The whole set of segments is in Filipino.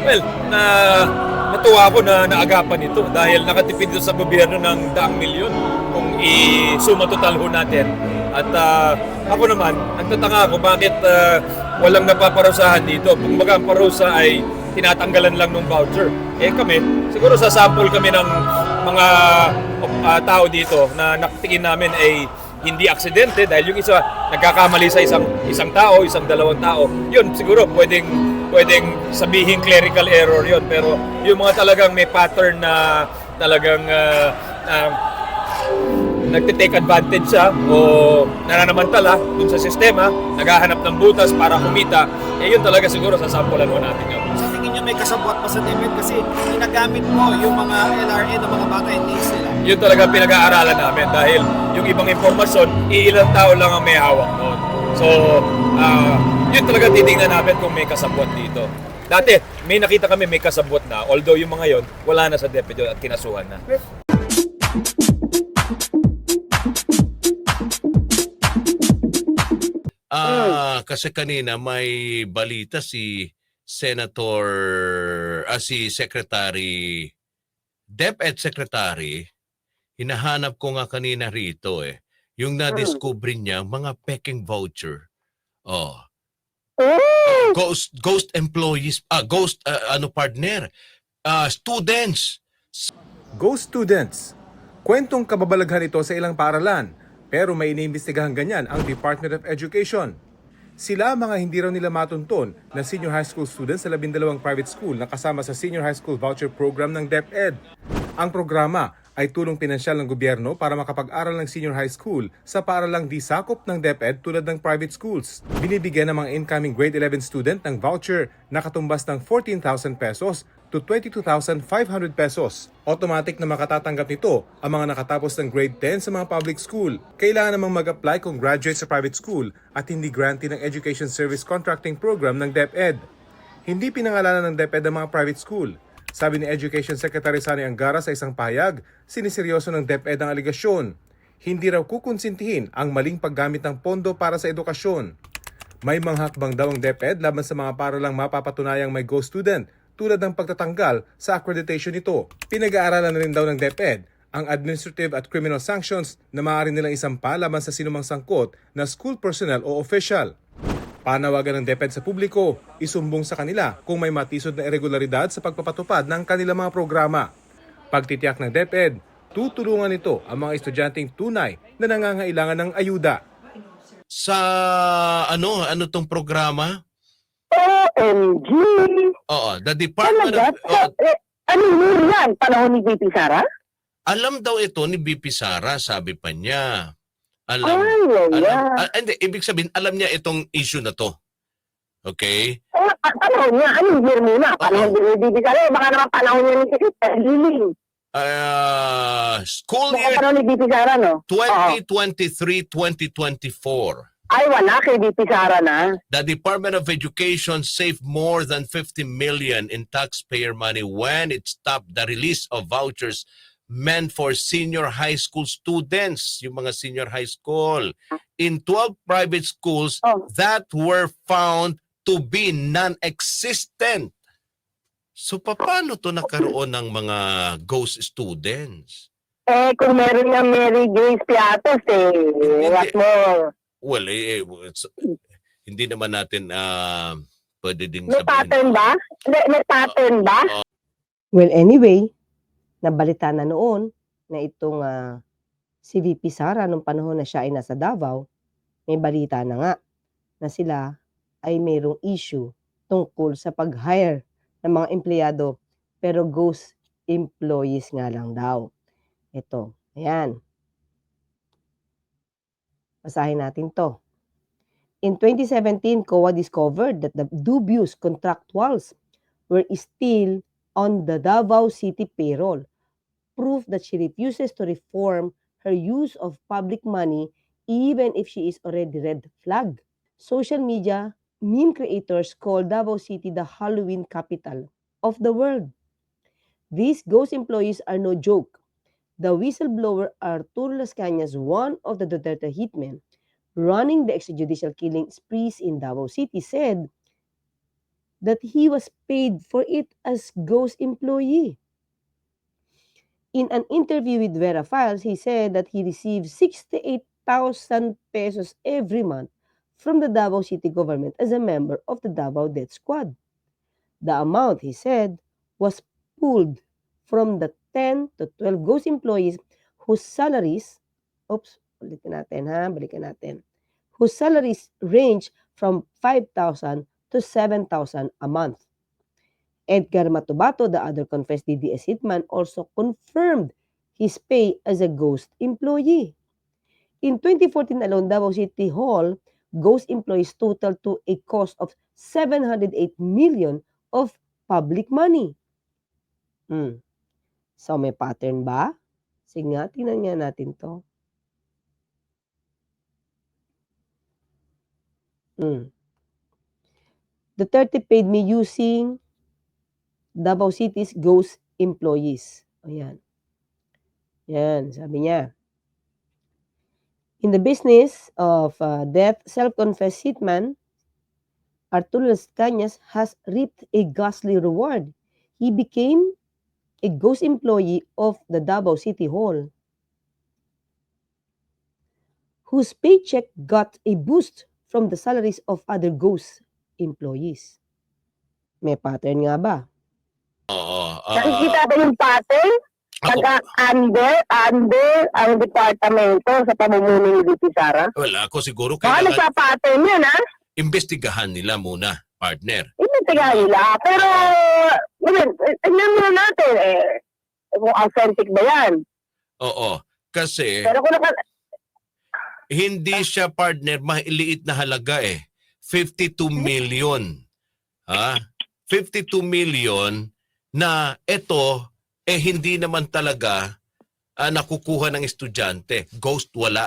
Well, na natuwa ako na naagapan ito dahil nakatipid ito sa gobyerno ng daang milyon kung i-suma total ho natin. At ah, ako naman, nagtatanga ako bakit ah, walang napaparusahan dito. Kung baga ang parusa ay tinatanggalan lang ng voucher. Eh kami, siguro sa sample kami ng mga ah, tao dito na nakatingin namin ay hindi aksidente dahil yung isa nagkakamali sa isang isang tao, isang dalawang tao. Yun siguro pwedeng pwedeng sabihin clerical error yun pero yung mga talagang may pattern na talagang uh, uh, nagte-take advantage siya o nananamantala dun sa sistema, naghahanap ng butas para kumita, eh yun talaga siguro sasampulan mo natin yun. Sa tingin nyo may kasabwat pa sa DepEd kasi ginagamit mo yung mga LRA ng mga bata and needs nila. Yun talaga pinag-aaralan namin dahil yung ibang impormasyon, iilang tao lang ang may hawak noon. So, ah, yun talaga titingnan namin kung may kasabwat dito. Dati, may nakita kami may kasabwat na, although yung mga yon wala na sa DepEd at kinasuhan na. Ah, kasi kanina may balita si Senator ah, si Secretary DepEd Secretary hinahanap ko nga kanina rito eh yung na-discover niya mga peking voucher. Oh. Ghost ghost employees ah ghost ah, ano partner ah students Go Students! Kwentong kababalaghan ito sa ilang paaralan, pero may iniimbestigahan ganyan ang Department of Education. Sila mga hindi raw nila matunton na senior high school students sa labindalawang private school na kasama sa Senior High School Voucher Program ng DepEd. Ang programa ay tulong pinansyal ng gobyerno para makapag-aral ng senior high school sa paaralang di sakop ng DepEd tulad ng private schools. Binibigyan ng mga incoming grade 11 student ng voucher na katumbas ng 14,000 pesos to 22,500 pesos. Automatic na makatatanggap nito ang mga nakatapos ng grade 10 sa mga public school. Kailangan namang mag-apply kung graduate sa private school at hindi grantee ng Education Service Contracting Program ng DepEd. Hindi pinangalanan ng DepEd ang mga private school. Sabi ni Education Secretary Sani Angara sa isang pahayag, siniseryoso ng DepEd ang aligasyon. Hindi raw kukonsintihin ang maling paggamit ng pondo para sa edukasyon. May mga hakbang daw ang DepEd laban sa mga paralang mapapatunayang may go student tulad ng pagtatanggal sa accreditation nito. Pinag-aaralan na rin daw ng DepEd ang administrative at criminal sanctions na maaari nilang isampa laban sa sinumang sangkot na school personnel o official. Panawagan ng DepEd sa publiko, isumbong sa kanila kung may matisod na irregularidad sa pagpapatupad ng kanilang mga programa. Pagtitiyak ng DepEd, tutulungan ito ang mga estudyanteng tunay na nangangailangan ng ayuda. sa ano ano tong programa? OMG! Oo, the Department Talaga? of oo, eh, ano yun yan? Panahon ni VP Sara? alam daw ito ni BP Sara, sabi pa niya. Alam. Ay, ay, alam ay. ah, hindi, ibig sabihin, alam niya itong issue na to. Okay? Eh, panahon niya. Anong year muna? Panahon VP Sara? Eh, baka naman panahon niya ni Secretary Liling. Uh, school Baka year panahon ni VP Sara, no? Oo. 2023-2024. Ay, wala kay VP Sara na. The Department of Education saved more than 50 million in taxpayer money when it stopped the release of vouchers meant for senior high school students, yung mga senior high school, in 12 private schools Oh. that were found to be non-existent. So paano to nakaroon ng mga ghost students? Eh, kung meron nga Mary Grace Piatos, eh, what more? Well, eh, eh, it's- hindi naman natin ah pwede ding May sabihin. pattern ba? May, may pattern ba? Well, anyway, nabalita na noon na itong ah, si VP Sara nung panahon na siya ay nasa Davao, may balita na nga na sila ay mayroong issue tungkol sa pag-hire ng mga empleyado pero ghost employees nga lang daw. Ito, ayan. Basahin natin to. In 2017, COA discovered that the dubious contractuals were still on the Davao City payroll, proof that she refuses to reform her use of public money even if she is already red flag. Social media meme creators call Davao City the Halloween capital of the world. These ghost employees are no joke. The whistleblower Arturo Las Cañas, one of the Duterte hitmen running the extrajudicial killing sprees in Davao City, said that he was paid for it as ghost employee. In an interview with Vera Files, he said that he received 68,000 pesos every month from the Davao City government as a member of the Davao Death Squad. The amount, he said, was pulled from the 10 to 12 ghost employees whose salaries, oops, ulitin natin ha, balikan natin, whose salaries range from 5,000 to 7,000 a month. Edgar Matubato, the other confessed DDS hitman, also confirmed his pay as a ghost employee. In 2014 alone, Davao City Hall ghost employees total to a cost of 708 million of public money. Hmm. So may pattern ba? Sige nga, tingnan nga natin to. Hmm. Duterte paid me using Davao City's ghost employees. Ayan. Yan, sabi niya. In the business of uh, death, self-confessed hitman, Arturo Las Cañas has reaped a ghastly reward. He became a ghost employee of the Davao City Hall, whose paycheck got a boost from the salaries of other ghost employees. May pattern nga ba? Oo. ah, Nakikita ba yung pattern? Pagka under, under ang departamento sa pamumuno ni VP Sara? well, ako siguro Baka kailangan nagpa-pattern yun, ha? imbestigahan nila muna, partner. Initigahan nila. Pero, yun, tignan muna natin, eh, kung authentic ba yan. Oo. Kasi Pero kung naka, hindi siya partner, maliit na halaga eh. 52 million. Ha? 52 million na ito eh hindi naman talaga ah, nakukuha ng estudyante. Ghost wala.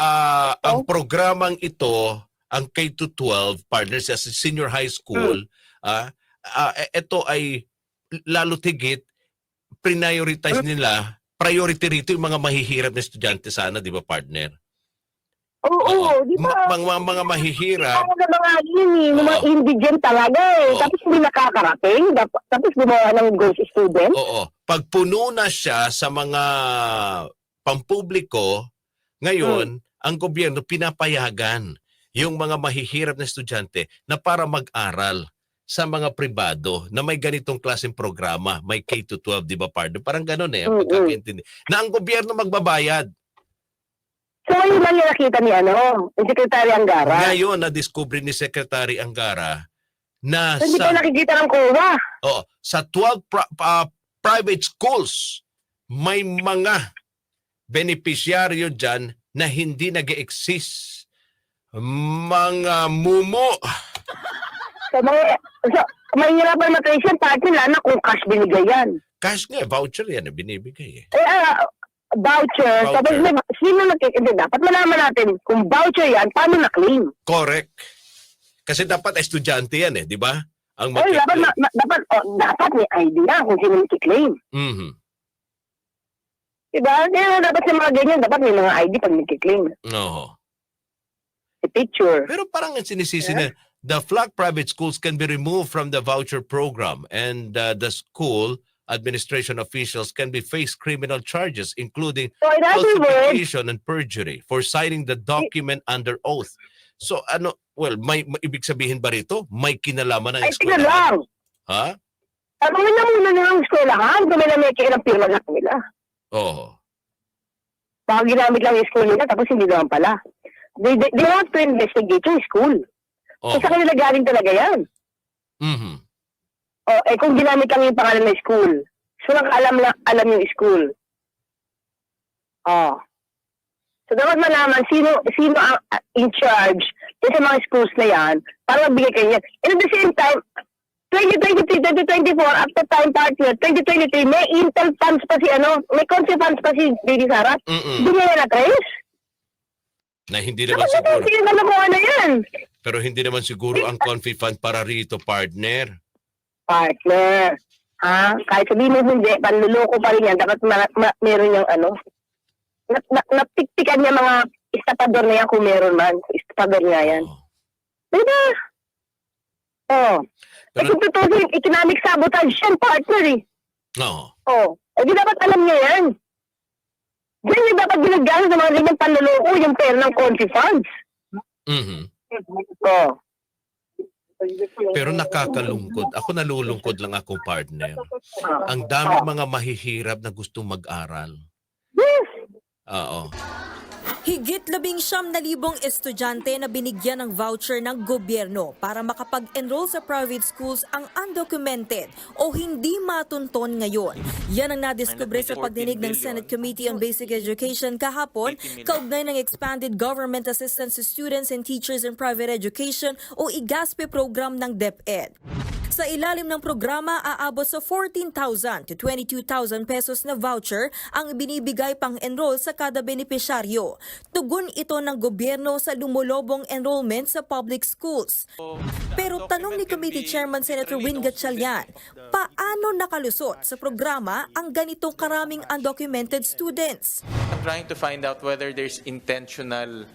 Ah, ang programang ito, ang K-12 partners sa senior high school, ah, ah, eh, ito ay lalo tigit prioritize nila priority rito yung mga mahihirap na estudyante sana, di ba partner? Oo, di ba? Ma- mga, mga mahihirap, Ang mga mga yun eh, mga Oo. indigent talaga eh. Oo. Tapos hindi nakakarating, dap- tapos gumawa ng ghost student. oo, pag puno na siya sa mga pampubliko, ngayon, ang gobyerno pinapayagan yung mga mahihirap na estudyante na para mag-aral sa mga pribado na may ganitong klaseng programa, may K-12, di ba, partner? Parang ganun eh, ang Mm-mm. pagkakaintindi. Na ang gobyerno magbabayad. So, yun lang yung nakita ni ano, yung Secretary Angara. Ngayon, na-discover ni Secretary Angara na hindi pa sa, nakikita ng COA. oh, sa 12 pri- ah, private schools, may mga benepisyaryo dyan na hindi nag exist Mga mumo. So, mga, so, mahirapan matrace yan, party lang na kung cash binigay yan. Cash nga, voucher yan, eh, binibigay eh. Eh, ah, voucher, Voucher. tapos may, sino nagkikita? Dapat malaman natin kung voucher yan, paano na-claim? Correct. Kasi dapat estudyante yan eh, di ba? Ang Eh, dapat, mag ma- ma- dapat, oh, dapat may idea kung sino nagkiklaim. Mhm. Diba? Kaya dapat sa mga ganyan, dapat may mga ID pag nagkiklaim. Oo. A picture. Pero parang ang sinisisi na the flock private schools can be removed from the voucher program and uh, the school administration officials can be faced criminal charges including So, in other words, falsification and perjury for signing the document under oath. So ano, well, may, may ibig sabihin ba rito? May kinalaman ng ay, eskwelahan? lang. Ha? Tanungin na muna ang eskwelahan kung may nameke ng pirma na nila. Oo. Baka ginamit lang yung school nila, tapos hindi naman pala. They, they, they have to investigate yung school. Oo. Kasi sa kanila galing talaga yan. Mhm. O, eh kung ginamit lang yung pangalan ng school, so lang alam, yung school. Oh. So dapat malaman sino sino ang uh, in charge sa mga schools na yan para magbigay kayo yan. And at the same time, 2023, 2024, after time partner, 2023, may Intel funds pa si ano, may Conce funds pa si Baby Sara. Mm-mm. Hindi niya na-trace. Na hindi naman Dapat siguro. kalokohan na yan. Pero hindi naman siguro ang confi fund para rito, partner. Partner. Ha? Kahit sabihin mo hindi, panluloko pa rin yan. Dapat ma- ma- meron yung ano. Na- na- napiktikan niya mga istapador na yan kung meron man. Istapador nga yan. Oo. Diba? Oh. Eh, Pero, kung tutusin, economic sabotage yan, partner eh. oo. Oh. Eh, di dapat alam niya yan. Diyan yung dapat ginagamit ng mga ganyan panloloko yung pera ng Confi funds. Mhm. Oh. Pero nakakalungkod. Ako nalulungkod lang ako, partner. Ah. Ang dami mga mahihirap na gustong mag-aral. Yes. Oo. Higit labing siyam na libong estudyante na binigyan ng voucher ng gobyerno para makapag-enroll sa private schools ang undocumented o hindi matunton ngayon. Yan ang nadiskubre sa pagdinig ng Senate Committee on Basic Education kahapon kaugnay ng Expanded Government Assistance to Students and Teachers in Private Education o IGASPE program ng DepEd. Sa ilalim ng programa, aabot sa 14,000 to 22,000 pesos na voucher ang binibigay pang enroll sa kada benepisyaryo. Tugon ito ng gobyerno sa lumulobong enrollment sa public schools. Pero tanong ni Committee Chairman Senator Win Gatchalian, paano nakalusot sa programa ang ganitong karaming undocumented students? I'm trying to find out whether there's intentional,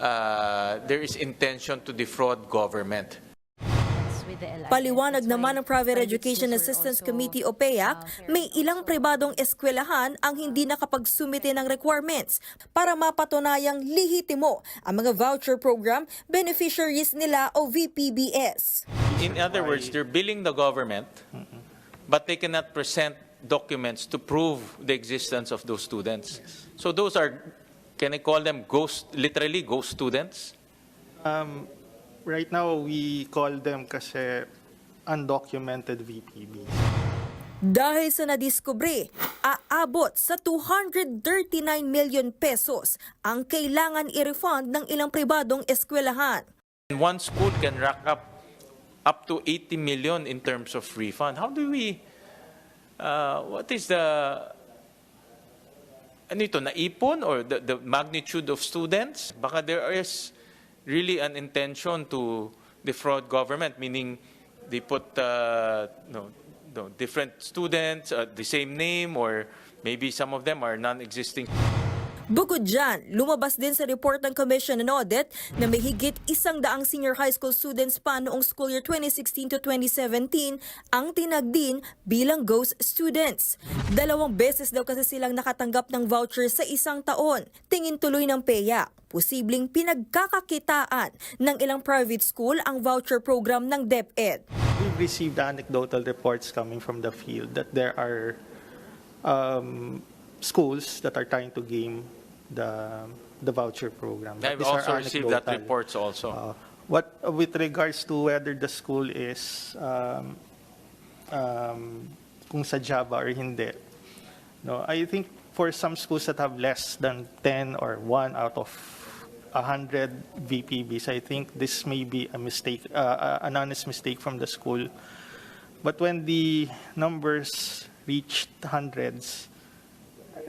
uh, there is intention to defraud government. Paliwanag naman ng Private Education Assistance Committee o PEAC, may ilang pribadong eskwelahan ang hindi nakapagsumite ng requirements para mapatunayang lihitimo ang mga voucher program beneficiaries nila o VPBS. In other words, they're billing the government, but they cannot present documents to prove the existence of those students. So those are, can I call them ghost, literally ghost students? Um, right now, we call them kasi undocumented VPB. Dahil sa nadiskubre, aabot sa 239 million pesos ang kailangan i-refund ng ilang pribadong eskwelahan. And one school can rack up up to 80 million in terms of refund. How do we, uh, what is the, ano ito, naipon or the, the magnitude of students? Baka there is really an intention to defraud government, meaning they put uh, no, no, different students, uh, the same name, or maybe some of them are non-existing. Bukod dyan, lumabas din sa report ng Commission on Audit na may higit isang daang senior high school students pa noong school year 2016 to 2017 ang tinagdin bilang ghost students. Dalawang beses daw kasi silang nakatanggap ng voucher sa isang taon. Tingin tuloy ng PEA, posibleng pinagkakakitaan ng ilang private school ang voucher program ng DepEd. We've received anecdotal reports coming from the field that there are um, schools that are trying to game the the voucher program. But I've also received that reports also. Uh, what with regards to whether the school is um, um, kung sa Java or hindi. No, I think for some schools that have less than 10 or 1 out of 100 VPBs, I think this may be a mistake, uh, an honest mistake from the school. But when the numbers reached hundreds,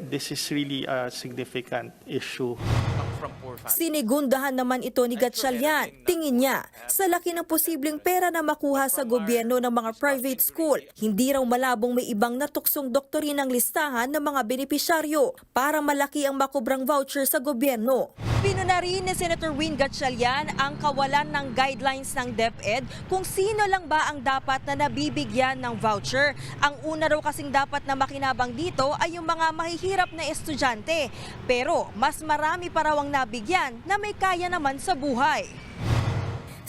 this is really a significant issue. Sinigundahan naman ito ni Gatchalian. Tingin niya, sa laki ng posibleng pera na makuha sa gobyerno ng mga private school, hindi raw malabong may ibang natuksong doktorinang listahan ng mga benepisyaryo para malaki ang makubrang voucher sa gobyerno. Pinuna rin ni Senator Win Gatchalian ang kawalan ng guidelines ng DepEd kung sino lang ba ang dapat na nabibigyan ng voucher. Ang una raw kasing dapat na makinabang dito ay yung mga mahihirap na estudyante. Pero mas marami pa raw ang nabigyan na may kaya naman sa buhay.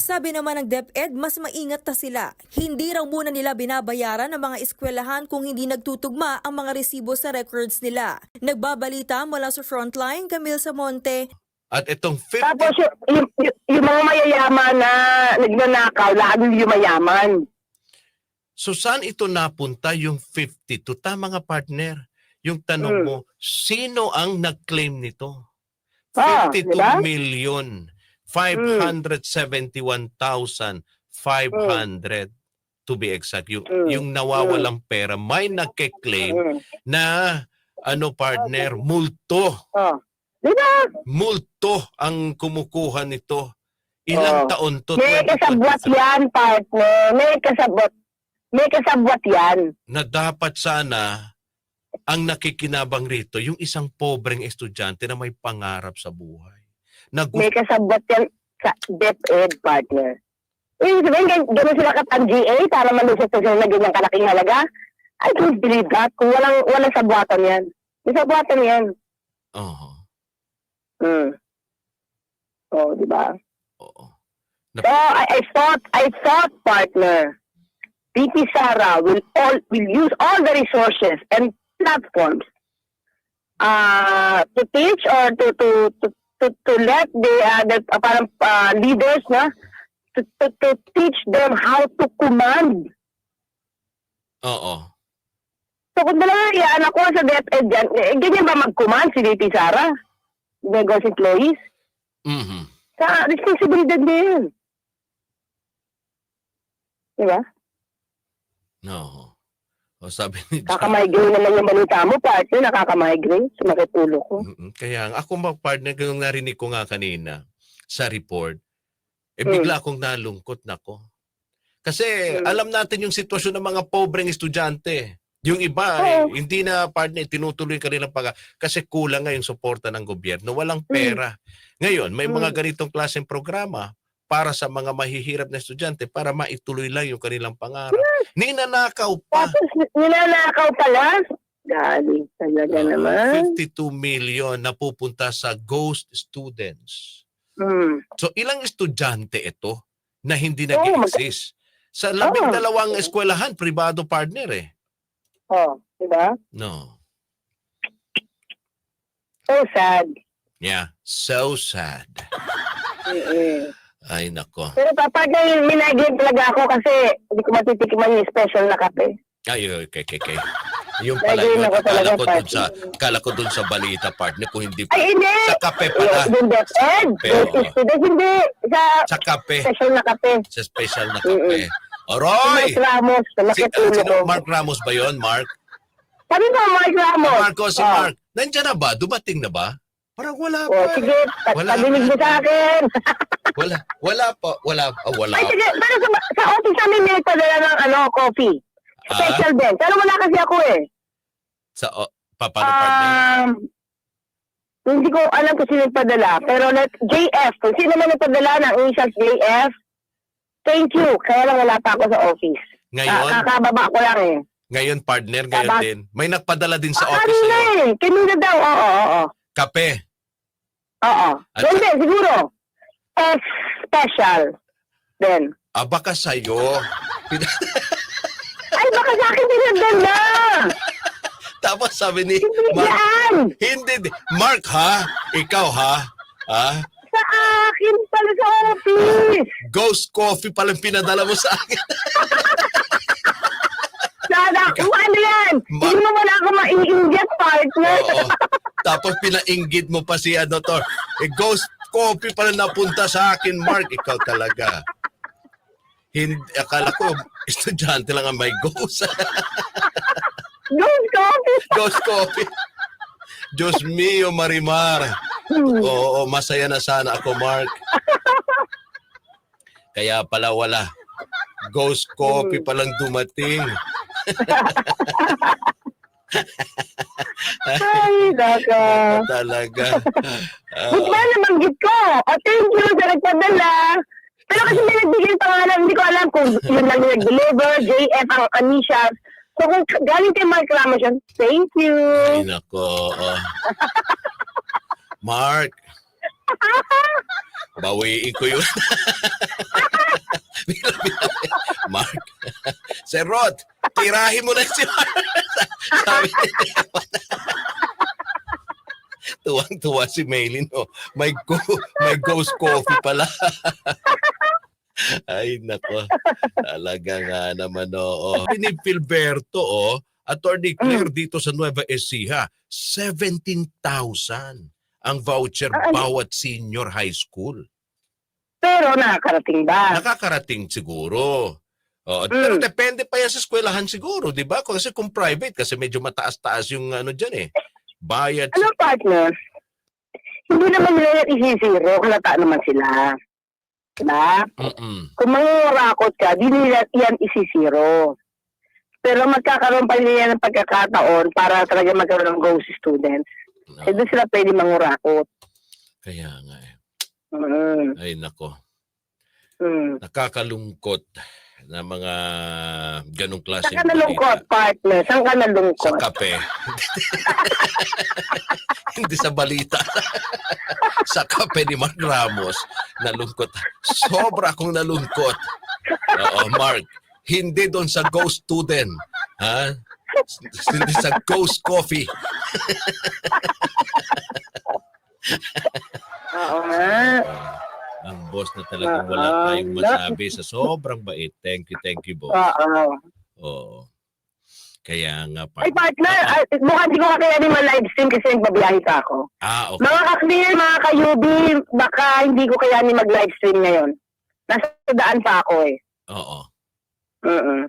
Sabi naman ng DepEd, mas maingat na sila. Hindi raw muna nila binabayaran ng mga eskwelahan kung hindi nagtutugma ang mga resibo sa records nila. Nagbabalita mula sa Frontline, Camille Samonte, At itong 50 Tapos yung, yung, yung, yung mga mayayaman na nagnanakaw, lalo yung mayaman. So saan ito napunta yung 52? Tama nga partner. Yung tanong Hmm. mo, sino ang nag-claim nito? Ah, 52 diba? million 571,500 to be exact. Yung, Hmm. yung nawawalang pera, may nagke-claim Mm. na ano partner, multo. Oh. Di ba? Multo ang kumukuha nito. Ilang Oh. taon to? May kasabwat 2023. yan, partner. May kasabwat. May kasabwat yan. na dapat sana ang nakikinabang rito yung isang pobreng estudyante na may pangarap sa buhay. Na May kasabwat yan sa DepEd, partner. Ibig sabihin, gan- ganun sila katang GA para malusot sila na ganyang kalaking halaga. I don't believe that. Kung walang, walang sabuatan yan. May sabuatan yan. Oo. Hmm. Oh, di ba? Oo. So, I, I thought, I thought, partner, VP Sara will all will use all the resources and platforms uh, to teach or to to to to, to let the uh, the uh, parang uh, leaders na to, to to teach them how to command. Oo. So kung talaga iyan ako sa DepEd dyan, eh, ganyan ba mag-command si VP Sara? Negos employees? Mhm. Sa responsibilidad niya yun. Di ba? No. O sabi ni Nakaka-migraine naman yung balita mo, partner. Nakaka-migraine. Sumakit ulo ko. Mm-mm. Kaya ako mga partner, kung narinig ko nga kanina sa report, eh Mm. bigla akong nalungkot nako. Kasi Mm. alam natin yung sitwasyon ng mga pobreng estudyante. Yung iba, eh, hindi na partner, tinutuloy ka nilang pag kasi kulang nga yung suporta ng gobyerno. Walang Mm. pera. Ngayon, may mga Mm. ganitong klaseng programa para sa mga mahihirap na estudyante para maituloy lang yung kanilang pangarap. Ninanakaw pa. Tapos, ninanakaw pala. Galing talaga Oo, naman. 52 million na pupunta sa ghost students. Hmm. So ilang estudyante ito na hindi mag- nag-exist? Sa labing Oo. dalawang eskwelahan, privado partner eh. Oh, di ba? No. So sad. Yeah. So sad. Mm-mm. Ay, nako. Pero partner, minagrate talaga ako kasi hindi ko matitikiman yung special na kape. Ay, okay, okay, okay. Yung pala Nag-inom yun. ako Akala talaga, ko dun sa, akala ko dun sa balita partner kung hindi pa. Ay, hindi! Sa kape pala. Yung DepEd. Pero- Yung students, hindi. Sa Sa kape. special na kape. Sa special na Mm-mm. Kape. Oroy! Mark Ramos. Si, ah, ulo sino, ko. Mark Ramos ba yon Mark? Sabi mo, Mark Ramos. Marco, si Oh. Mark. Nandiyan na ba? Dumating na ba? Parang wala Oh, pa. sige, pa- Wala padinig mo sa akin. Wala, wala pa. Wala, ah, wala. Ay, sige, pero sa, sa office namin may padala ng ano, coffee. Ah, Special din. Pero wala kasi ako eh. sa, oh, pa, paano partner? Um, hindi ko alam kung sino nagpadala. Pero let, JF, kung sino man nagpadala ng initials JF, thank you. Kaya lang wala pa ako sa office. Ngayon, Ah, kakababa ko lang eh. ngayon partner, ngayon Tama. din. May nagpadala din sa Ah, office kanina sa'yo. eh. Kanina daw. Oo, oo, oo. Kape. Oo. At- Hindi, siguro. S special. Then. Ah, baka sa'yo. Ay, baka sa akin dinadala. Tapos sabi ni Hindi Mark, yan. hindi. di- Mark ha? Ikaw ha? Ah, Sa akin pala sa office. ghost coffee palang pinadala mo sa akin. Sana, kung ano yan? Ma- Hindi mo wala ako ma-inject partner. Oo. Tapos pinainggit mo pa si ano to. Eh, ghost coffee pala napunta sa akin, Mark. Ikaw talaga. Hindi, akala ko, estudyante lang ang may ghost. Ghost coffee. ghost coffee. Diyos mio, Marimar. Oo, masaya na sana ako, Mark. Kaya pala wala. Ghost coffee palang dumating. Ay, naka. Talaga. Ah, Buti ba namanggit ko? O, thank you sa nagpadala. Pero kasi may nagbigay pangalan, hindi ko alam kung yun lang yung nag-deliver, JF ang initials. So kung galing kay Mark Ramos yun, thank you. Ay, nako. oh. Mark. Bawiin ko yun. Mark. Sir Rod, tirahin mo na si Mark. Sabi niya. Tuwang-tuwa si Maylin. Oh. May, go- may ghost coffee pala. Ay, nako. Talaga nga naman, oo. Sabi ni Filberto, oh, Attorney Claire dito sa Nueva Ecija, 17,000 ang voucher Ah, ano? bawat senior high school. Pero nakakarating ba? Nakakarating siguro. Oo, Pero depende pa yan sa eskwelahan siguro, di ba? Kasi kung private, kasi medyo mataas-taas yung ano dyan eh. Bayad. Ano partner? Hindi naman nila isi-zero, halata naman sila. Diba? Mm-mm. Kung mangungurakot ka, di nila yan isi-zero. Pero magkakaroon pa nila yan ng pagkakataon para talaga magkaroon ng ghost students. No, Eh, doon sila pwede mangurakot. Kaya nga eh. Mm. Ay, nako. Mm. nakakalungkot na mga ganong klaseng Saan ka nalungkot, partner? Saan ka Sa nalungkot? kape. Hindi sa balita. sa kape ni Mark Ramos, nalungkot. Sobra akong nalungkot. Oo, Mark. Hindi doon sa ghost student. Ha? Hindi sa ghost coffee. Oo nga. Ang boss na talagang wala Ah, tayong masabi sa sobrang bait. Thank you, thank you, boss. Oo. Oo. Kaya nga, Ay, partner, Ah, ah, mukhang di ko kakayanin ma-live stream kasi nagbabiyahe pa ako. ah, okay. Mga ka-clear, mga ka-UB, baka hindi ko kayanin mag-live stream ngayon. Nasa daan pa ako eh. Oo. Mm